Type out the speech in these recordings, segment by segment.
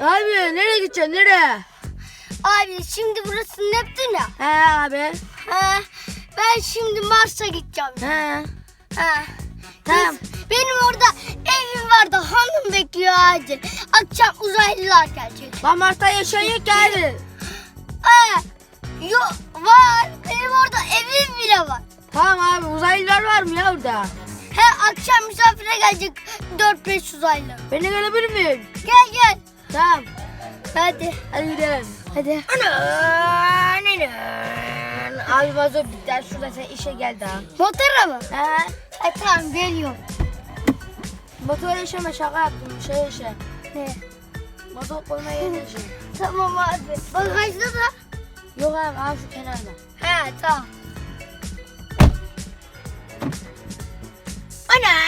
Abi nereye gideceksin nereye? Abi şimdi burası Neptün ya. He abi. Ha, ben şimdi Mars'a gideceğim. He. Ha. Tamam. Biz- benim orada evim vardı. Hanım bekliyor acil. Akşam uzaylılar gelecek. Lan Mars'ta ki abi. Ha. Yok var. Benim orada evim bile var. Tamam abi uzaylılar var mı ya orada? He akşam misafire gelecek 4-5 uzaylı. Beni görebilir miyim? Gel gel. Tamam. Hadi. Hadi gidelim. Hadi. Abi mazot bitti. Şurada sen işe geldi ha. Motora mı? He. E tamam geliyorum. Motor işeme şaka yaptım. Şey işe. Ne? Mazot koyma yerine işe. Tamam abi. Bagajda da. Yok abi abi şu kenarda. He tamam. Ana!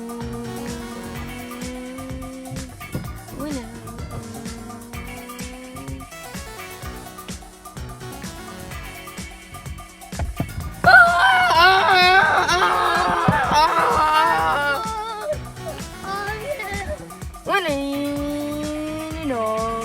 Ana! Abi. Ana!